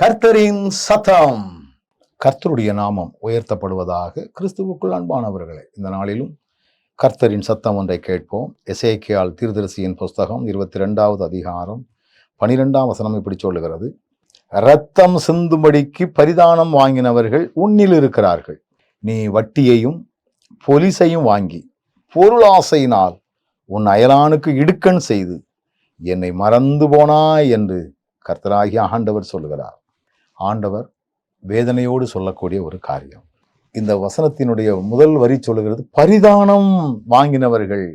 கர்த்தரின் சத்தம். கர்த்தருடைய நாமம் உயர்த்தப்படுவதாக கிறிஸ்துவுக்குள் அன்பானவர்களே இந்த நாளிலும் கர்த்தரின் சத்தம் ஒன்றை கேட்போம். எசேக்கியால் தீர்தரிசியின் புஸ்தகம் இருபத்தி ரெண்டாவது அதிகாரம் பனிரெண்டாம் வசனம் இப்படி சொல்லுகிறது. இரத்தம் சிந்தும்படிக்கு பரிதானம் வாங்கினவர்கள் உன்னில் இருக்கிறார்கள். நீ வட்டியையும் பொலிசையும் வாங்கி பொருளாசையினால் உன் அயலானுக்கு இடுக்கண் செய்து என்னை மறந்து போனாய் என்று கர்த்தராகிய ஆண்டவர் சொல்லுகிறார். ஆண்டவர் வேதனையோடு சொல்லக்கூடிய ஒரு காரியம். இந்த வசனத்தினுடைய முதல் வரி சொல்லுகிறது பரிதானம் வாங்கினவர்கள்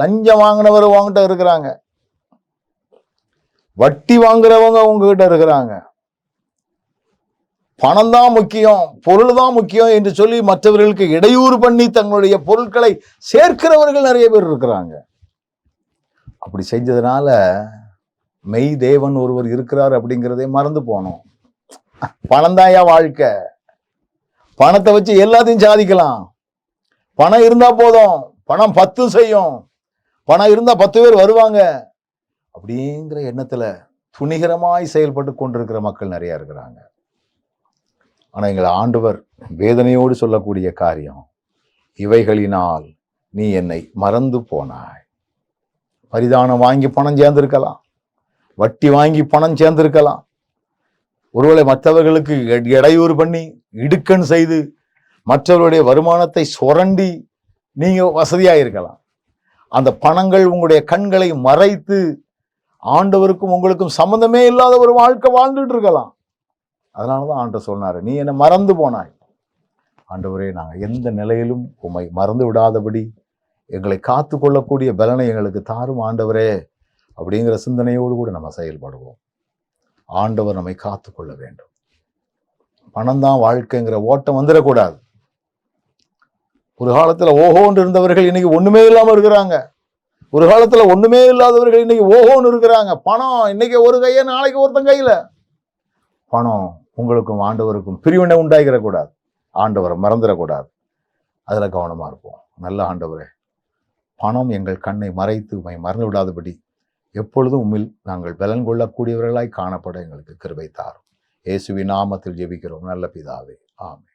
லஞ்சம் வாங்கினவர் உங்ககிட்ட இருக்கிறாங்க. வட்டி வாங்குறவங்க உங்ககிட்ட இருக்கிறாங்க. பணம் தான் முக்கியம் பொருள் தான் முக்கியம் என்று சொல்லி மற்றவர்களுக்கு இடையூறு பண்ணி தங்களுடைய பொருட்களை சேர்க்கிறவர்கள் நிறைய பேர் இருக்கிறாங்க. அப்படி செஞ்சதுனால மெய் தேவன் ஒருவர் இருக்கிறார் அப்படிங்கிறதே மறந்து போனோம். பணந்தாயா வாழ்க்கை. பணத்தை வச்சு எல்லாத்தையும் சாதிக்கலாம். பணம் இருந்தா போதும். பணம் பத்து செய்யும். பணம் இருந்தா பத்து பேர் வருவாங்க. அப்படிங்கிற எண்ணத்துல துணிகரமாய் செயல்பட்டு கொண்டிருக்கிற மக்கள் நிறைய இருக்கிறாங்க. ஆனா எங்களை ஆண்டவர் வேதனையோடு சொல்லக்கூடிய காரியம் இவைகளினால் நீ என்னை மறந்து போனாய். பரிதானம் வாங்கி பணம் சேர்ந்திருக்கலாம். வட்டி வாங்கி பணம் சேர்ந்திருக்கலாம். ஒருவேளை மற்றவர்களுக்கு இடையூறு பண்ணி இடுக்கண் செய்து மற்றவருடைய வருமானத்தை சுரண்டி நீங்கள் வசதியாக இருக்கலாம் அந்த பணங்கள் உங்களுடைய கண்களை மறைத்து ஆண்டவருக்கும் உங்களுக்கும் சம்பந்தமே இல்லாத ஒரு வாழ்க்கை வாழ்ந்துட்டு இருக்கலாம் அதனாலதான் ஆண்டவர் சொன்னார் நீ என்னை மறந்து போனாய். ஆண்டவரே நாங்கள் எந்த நிலையிலும் உம்மை மறந்து விடாதபடி எங்களை காத்து கொள்ளக்கூடிய பலனை எங்களுக்கு தாரும் ஆண்டவரே அப்படிங்கிற சிந்தனையோடு கூட நம்ம செயல்படுவோம். ஆண்டவர் நம்மை காத்து கொள்ள வேண்டும். பணம் தான் வாழ்க்கைங்கிற ஓட்டம் வந்துடக்கூடாது. ஒரு காலத்துல ஓஹோன்னு இருந்தவர்கள் இன்னைக்கு ஒண்ணுமே இல்லாம இருக்கிறாங்க. ஒரு காலத்துல ஒண்ணுமே இல்லாதவர்கள் இன்னைக்கு ஓஹோன்னு இருக்கிறாங்க. பணம் இன்னைக்கு ஒரு கைய நாளைக்கு ஒருத்தன் கையில. பணம் உங்களுக்கும் ஆண்டவருக்கும் பிரிவினை உண்டாகிடக்கூடாது. ஆண்டவரை மறந்துடக்கூடாது. அதுல கவனமா இருப்போம். நல்ல ஆண்டவரே பணம் எங்கள் கண்ணை மறைத்து மறந்து விடாதபடி எப்பொழுதும் உம்மில் நாங்கள் பலன் கொள்ளக்கூடியவர்களாய் காணப்பட எங்களுக்கு கிருபை தாரும். இயேசுவின் நாமத்தில் ஜெபிக்கிறோம். நல்ல பிதாவே. ஆமே